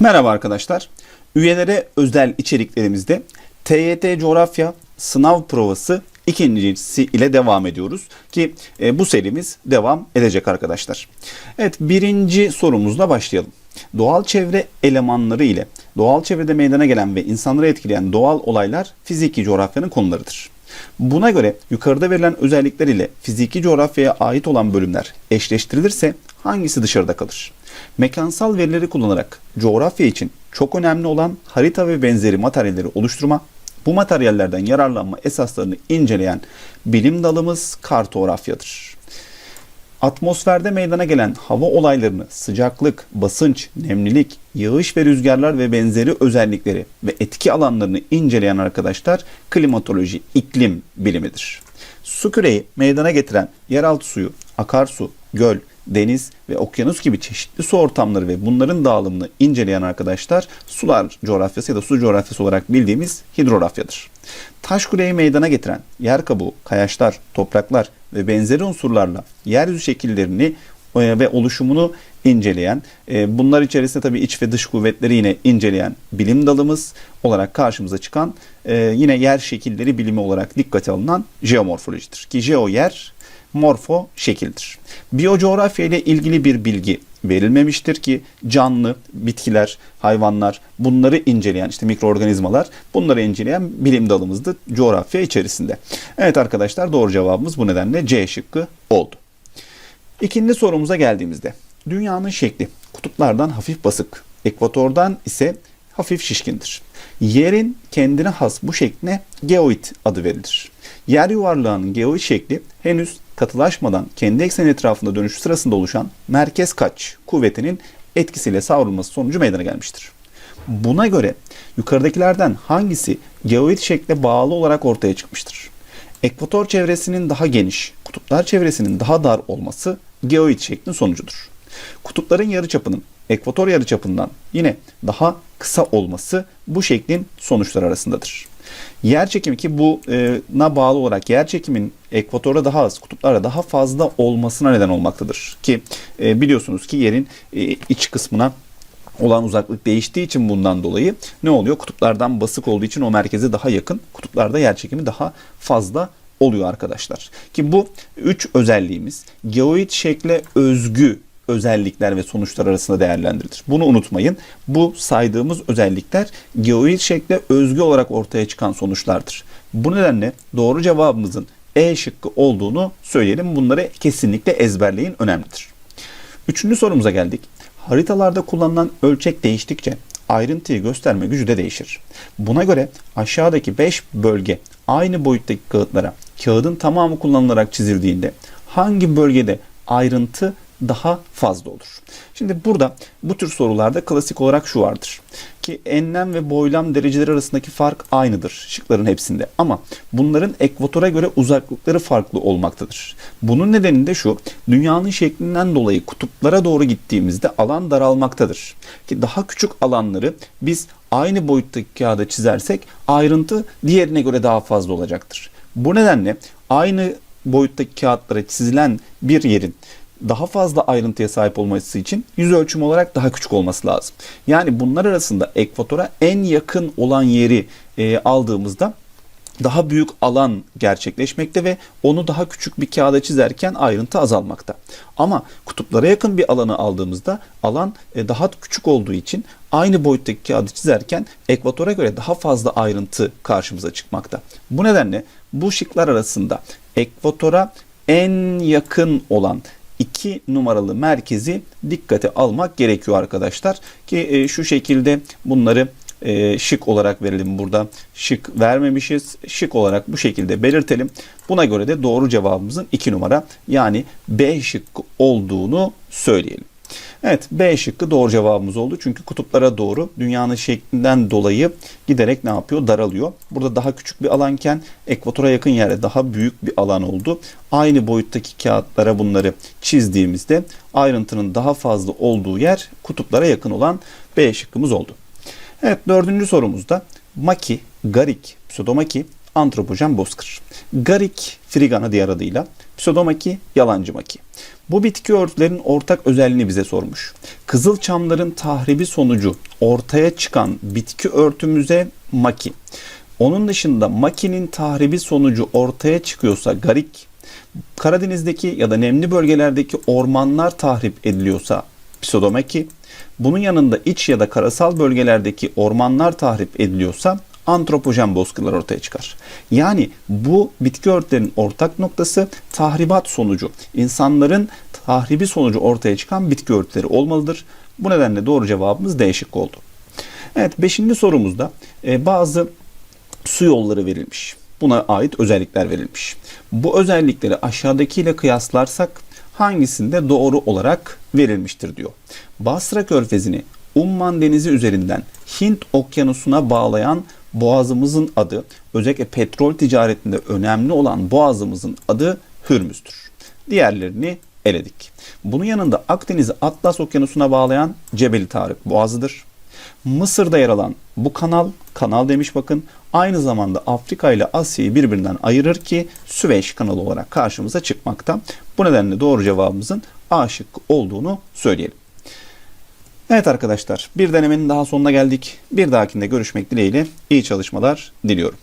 Merhaba arkadaşlar. Üyelere özel içeriklerimizde TYT Coğrafya sınav provası ikincisi ile devam ediyoruz. Ki e, bu serimiz devam edecek arkadaşlar. Evet birinci sorumuzla başlayalım. Doğal çevre elemanları ile doğal çevrede meydana gelen ve insanları etkileyen doğal olaylar fiziki coğrafyanın konularıdır. Buna göre yukarıda verilen özellikler ile fiziki coğrafyaya ait olan bölümler eşleştirilirse hangisi dışarıda kalır? Mekansal verileri kullanarak coğrafya için çok önemli olan harita ve benzeri materyalleri oluşturma, bu materyallerden yararlanma esaslarını inceleyen bilim dalımız kartografyadır. Atmosferde meydana gelen hava olaylarını sıcaklık, basınç, nemlilik, yağış ve rüzgarlar ve benzeri özellikleri ve etki alanlarını inceleyen arkadaşlar klimatoloji, iklim bilimidir. Su küreyi meydana getiren yeraltı suyu, akarsu, göl, deniz ve okyanus gibi çeşitli su ortamları ve bunların dağılımını inceleyen arkadaşlar sular coğrafyası ya da su coğrafyası olarak bildiğimiz hidrografyadır. Taş küreyi meydana getiren yer kabuğu, kayaçlar, topraklar ve benzeri unsurlarla yeryüzü şekillerini e, ve oluşumunu inceleyen, e, bunlar içerisinde tabii iç ve dış kuvvetleri yine inceleyen bilim dalımız olarak karşımıza çıkan e, yine yer şekilleri bilimi olarak dikkate alınan jeomorfolojidir. Ki jeo yer, morfo şekildir. Biyocoğrafya ile ilgili bir bilgi verilmemiştir ki canlı, bitkiler, hayvanlar bunları inceleyen işte mikroorganizmalar bunları inceleyen bilim dalımızdı coğrafya içerisinde. Evet arkadaşlar doğru cevabımız bu nedenle C şıkkı oldu. İkinci sorumuza geldiğimizde dünyanın şekli kutuplardan hafif basık, ekvatordan ise hafif şişkindir. Yerin kendine has bu şekline geoid adı verilir. Yer yuvarlağının geoid şekli henüz katılaşmadan kendi ekseni etrafında dönüşü sırasında oluşan merkez kaç kuvvetinin etkisiyle savrulması sonucu meydana gelmiştir. Buna göre yukarıdakilerden hangisi geoid şekle bağlı olarak ortaya çıkmıştır? Ekvator çevresinin daha geniş, kutuplar çevresinin daha dar olması geoid şeklin sonucudur. Kutupların yarıçapının ekvator yarıçapından yine daha kısa olması bu şeklin sonuçları arasındadır. Yer çekimi ki buna bağlı olarak yer çekimin ekvatora daha az, kutuplara daha fazla olmasına neden olmaktadır. Ki e, biliyorsunuz ki yerin e, iç kısmına olan uzaklık değiştiği için bundan dolayı ne oluyor? Kutuplardan basık olduğu için o merkeze daha yakın, kutuplarda yer çekimi daha fazla oluyor arkadaşlar. Ki bu üç özelliğimiz geoid şekle özgü özellikler ve sonuçlar arasında değerlendirilir. Bunu unutmayın. Bu saydığımız özellikler geoid şekle özgü olarak ortaya çıkan sonuçlardır. Bu nedenle doğru cevabımızın E şıkkı olduğunu söyleyelim. Bunları kesinlikle ezberleyin önemlidir. Üçüncü sorumuza geldik. Haritalarda kullanılan ölçek değiştikçe ayrıntıyı gösterme gücü de değişir. Buna göre aşağıdaki 5 bölge aynı boyuttaki kağıtlara kağıdın tamamı kullanılarak çizildiğinde hangi bölgede ayrıntı daha fazla olur. Şimdi burada bu tür sorularda klasik olarak şu vardır. Ki enlem ve boylam dereceleri arasındaki fark aynıdır şıkların hepsinde. Ama bunların ekvatora göre uzaklıkları farklı olmaktadır. Bunun nedeni de şu. Dünyanın şeklinden dolayı kutuplara doğru gittiğimizde alan daralmaktadır. Ki daha küçük alanları biz aynı boyuttaki kağıda çizersek ayrıntı diğerine göre daha fazla olacaktır. Bu nedenle aynı boyuttaki kağıtlara çizilen bir yerin daha fazla ayrıntıya sahip olması için yüz ölçümü olarak daha küçük olması lazım. Yani bunlar arasında ekvatora en yakın olan yeri e, aldığımızda daha büyük alan gerçekleşmekte ve onu daha küçük bir kağıda çizerken ayrıntı azalmakta. Ama kutuplara yakın bir alanı aldığımızda alan e, daha küçük olduğu için aynı boyuttaki kağıdı çizerken ekvatora göre daha fazla ayrıntı karşımıza çıkmakta. Bu nedenle bu şıklar arasında ekvatora en yakın olan 2 numaralı merkezi dikkate almak gerekiyor arkadaşlar. Ki e, şu şekilde bunları e, şık olarak verelim burada. Şık vermemişiz. Şık olarak bu şekilde belirtelim. Buna göre de doğru cevabımızın 2 numara yani B şıkkı olduğunu söyleyelim. Evet B şıkkı doğru cevabımız oldu. Çünkü kutuplara doğru dünyanın şeklinden dolayı giderek ne yapıyor? Daralıyor. Burada daha küçük bir alanken ekvatora yakın yerde daha büyük bir alan oldu. Aynı boyuttaki kağıtlara bunları çizdiğimizde ayrıntının daha fazla olduğu yer kutuplara yakın olan B şıkkımız oldu. Evet dördüncü sorumuzda Maki, Garik, Pseudomaki, Antropojen bozkır. Garik, Frigana diğer adıyla, Pseudomaki, yalancı maki. Bu bitki örtülerin ortak özelliğini bize sormuş. Kızılçamların tahribi sonucu ortaya çıkan bitki örtümüze maki. Onun dışında makinin tahribi sonucu ortaya çıkıyorsa garik, Karadeniz'deki ya da nemli bölgelerdeki ormanlar tahrip ediliyorsa pseudomaki, bunun yanında iç ya da karasal bölgelerdeki ormanlar tahrip ediliyorsa antropojen bozkırlar ortaya çıkar. Yani bu bitki örtülerinin ortak noktası tahribat sonucu, insanların tahribi sonucu ortaya çıkan bitki örtüleri olmalıdır. Bu nedenle doğru cevabımız D şıkkı oldu. Evet 5. sorumuzda e, bazı su yolları verilmiş. Buna ait özellikler verilmiş. Bu özellikleri aşağıdakiyle kıyaslarsak hangisinde doğru olarak verilmiştir diyor. Basra Körfezi'ni Umman Denizi üzerinden Hint Okyanusu'na bağlayan boğazımızın adı, özellikle petrol ticaretinde önemli olan boğazımızın adı Hürmüz'dür. Diğerlerini eledik. Bunun yanında Akdeniz'i Atlas Okyanusu'na bağlayan Cebeli Tarık Boğazı'dır. Mısır'da yer alan bu kanal, kanal demiş bakın, aynı zamanda Afrika ile Asya'yı birbirinden ayırır ki Süveyş kanalı olarak karşımıza çıkmakta. Bu nedenle doğru cevabımızın A şıkkı olduğunu söyleyelim. Evet arkadaşlar bir denemenin daha sonuna geldik. Bir dahakinde görüşmek dileğiyle iyi çalışmalar diliyorum.